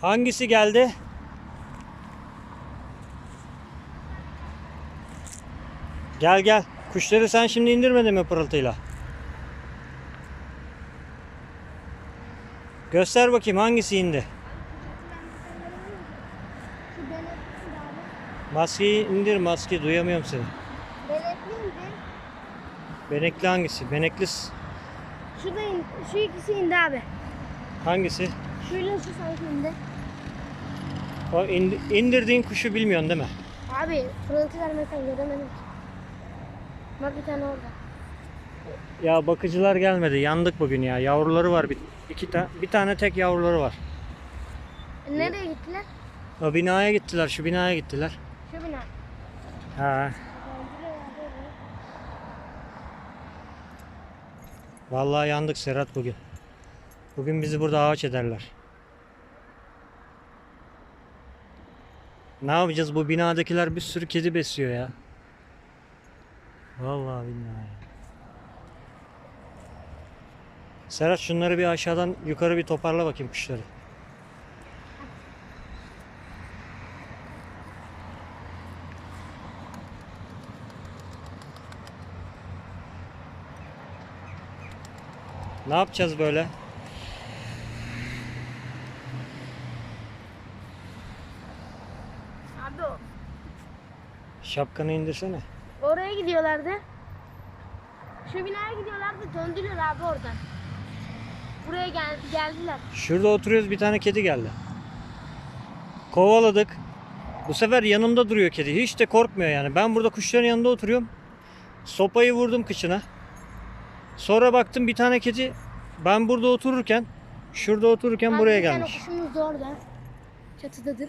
Hangisi geldi? Gel gel. Kuşları sen şimdi indirmedin mi pırıltıyla? Göster bakayım hangisi indi? Benekli. Maskeyi indir maske duyamıyorum seni. Benekliydi. Benekli hangisi? Benekli Şu da in, şu ikisi indi abi. hangisi? Şuyla şu indi. O indi- indirdiğin kuşu bilmiyorsun değil mi? Abi pırıltı vermekten göremedim. Bak bir tane orada. Ya bakıcılar gelmedi. Yandık bugün ya. Yavruları var bir iki ta bir tane tek yavruları var. E, Nereye gittiler? O binaya gittiler. Şu binaya gittiler. Şu bina. Ha. Vallahi yandık Serhat bugün. Bugün bizi burada ağaç ederler. Ne yapacağız? Bu binadakiler bir sürü kedi besliyor ya. Vallahi billahi. Serhat şunları bir aşağıdan yukarı bir toparla bakayım kuşları. Ne yapacağız böyle? Abi o. Şapkanı indirsene. Oraya gidiyorlardı. Şu binaya gidiyorlardı. Döndüler abi oradan. Buraya gel geldiler. Şurada oturuyoruz bir tane kedi geldi. Kovaladık. Bu sefer yanımda duruyor kedi. Hiç de korkmuyor yani. Ben burada kuşların yanında oturuyorum. Sopayı vurdum kıçına. Sonra baktım bir tane kedi ben burada otururken şurada otururken Abi buraya bir tane gelmiş. kuşumuz da orada. Çatıdadır.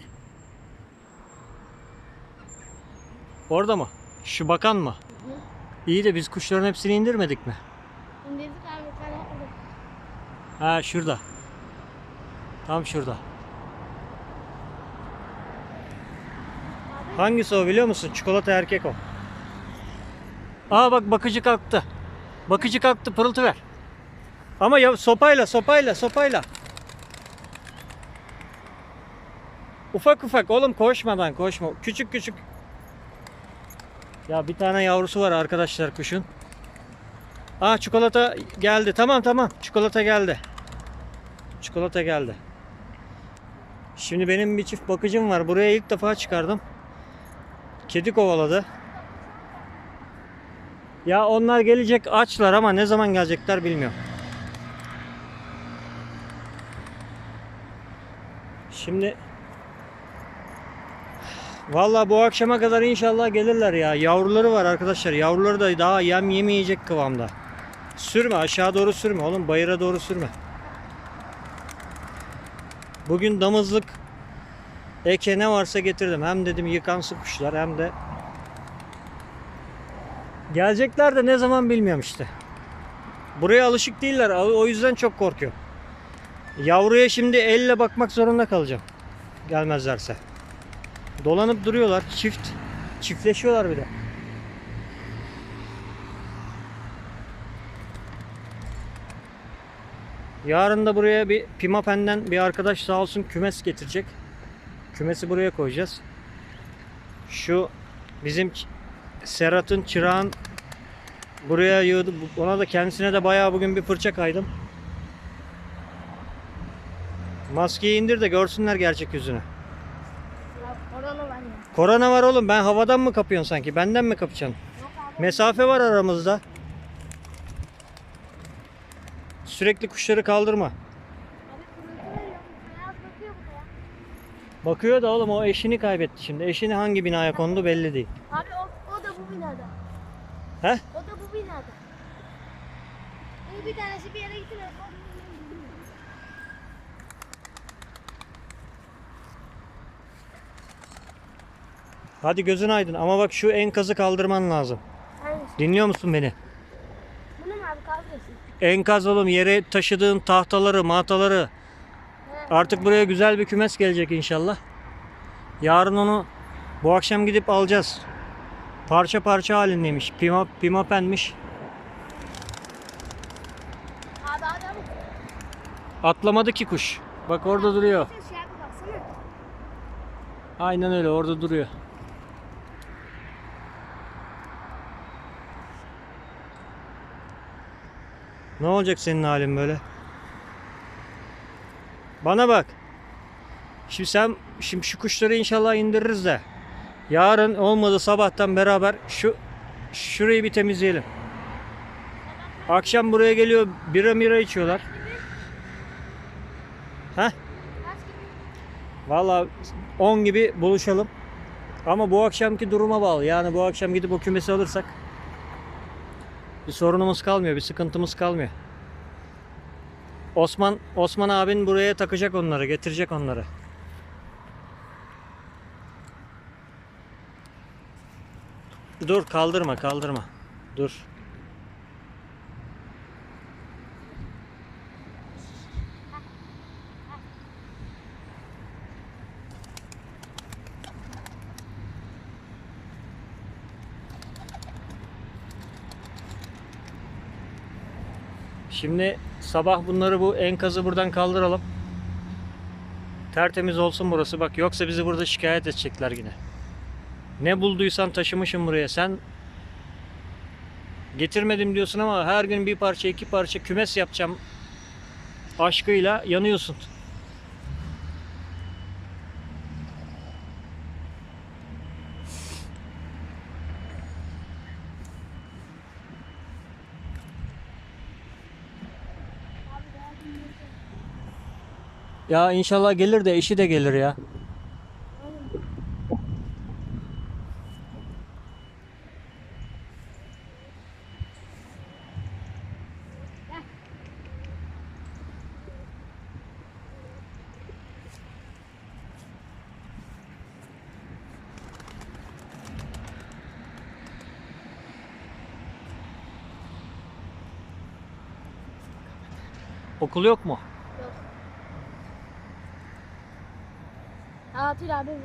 Orada mı? Şu bakan mı? İyi de biz kuşların hepsini indirmedik mi? İndirdik abi orada. Ha şurada. Tam şurada. Hangisi o biliyor musun? Çikolata erkek o. Aa bak bakıcı kalktı. Bakıcı kalktı pırıltı ver. Ama ya sopayla sopayla sopayla. Ufak ufak oğlum koşmadan koşma. Küçük küçük. Ya bir tane yavrusu var arkadaşlar kuşun. Aa çikolata geldi. Tamam tamam. Çikolata geldi. Çikolata geldi. Şimdi benim bir çift bakıcım var. Buraya ilk defa çıkardım. Kedi kovaladı. Ya onlar gelecek açlar ama ne zaman gelecekler bilmiyorum. Şimdi Vallahi bu akşama kadar inşallah gelirler ya. Yavruları var arkadaşlar. Yavruları da daha yem yemeyecek kıvamda. Sürme aşağı doğru sürme oğlum bayıra doğru sürme. Bugün damızlık eke ne varsa getirdim. Hem dedim yıkansın kuşlar hem de gelecekler de ne zaman bilmiyorum işte. Buraya alışık değiller. O yüzden çok korkuyorum. Yavruya şimdi elle bakmak zorunda kalacağım. Gelmezlerse. Dolanıp duruyorlar. Çift. Çiftleşiyorlar bir de. Yarın da buraya bir Pimapen'den bir arkadaş sağ olsun kümes getirecek. Kümesi buraya koyacağız. Şu bizim Serhat'ın çırağın buraya yığdı. Ona da kendisine de bayağı bugün bir fırça kaydım. Maskeyi indir de görsünler gerçek yüzünü. Ya korona var ya. Korona var oğlum. Ben havadan mı kapıyorsun sanki? Benden mi kapacaksın? Mesafe var aramızda. Sürekli kuşları kaldırma. Bakıyor da oğlum o eşini kaybetti şimdi. Eşini hangi binaya kondu belli değil. Abi o, o da bu binada. He? O da bu binada. Bu bir tanesi bir yere gitmiyor. Hadi gözün aydın ama bak şu enkazı kaldırman lazım. Hangisi? Dinliyor musun beni? Bunu mu abi kaldırıyorsun? Enkaz oğlum yere taşıdığın tahtaları, mataları. He. Artık buraya güzel bir kümes gelecek inşallah. Yarın onu bu akşam gidip alacağız. Parça parça halindeymiş. Pima, pimapenmiş. Abi adam. Atlamadı ki kuş. Bak orada duruyor. Şey abi bak Baksana. Aynen öyle orada duruyor. Ne olacak senin halin böyle? Bana bak. Şimdi sen şimdi şu kuşları inşallah indiririz de. Yarın olmadı sabahtan beraber şu şurayı bir temizleyelim. Akşam buraya geliyor bira mira içiyorlar. Gibi? Valla 10 gibi buluşalım. Ama bu akşamki duruma bağlı. Yani bu akşam gidip o kümesi alırsak bir sorunumuz kalmıyor, bir sıkıntımız kalmıyor. Osman Osman abin buraya takacak onları, getirecek onları. Dur kaldırma, kaldırma. Dur. Şimdi sabah bunları bu enkazı buradan kaldıralım. Tertemiz olsun burası. Bak yoksa bizi burada şikayet edecekler yine. Ne bulduysan taşımışım buraya. Sen getirmedim diyorsun ama her gün bir parça iki parça kümes yapacağım aşkıyla yanıyorsun. Ya inşallah gelir de eşi de gelir ya. Okul yok mu? Tatil abi ya.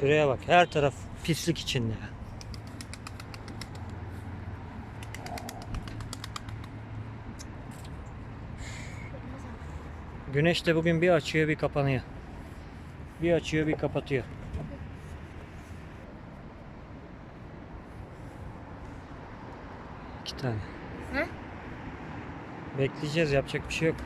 Şuraya bak her taraf pislik içinde. Güneş de bugün bir açıyor bir kapanıyor. Bir açıyor bir kapatıyor. İki tane. Bekleyeceğiz yapacak bir şey yok.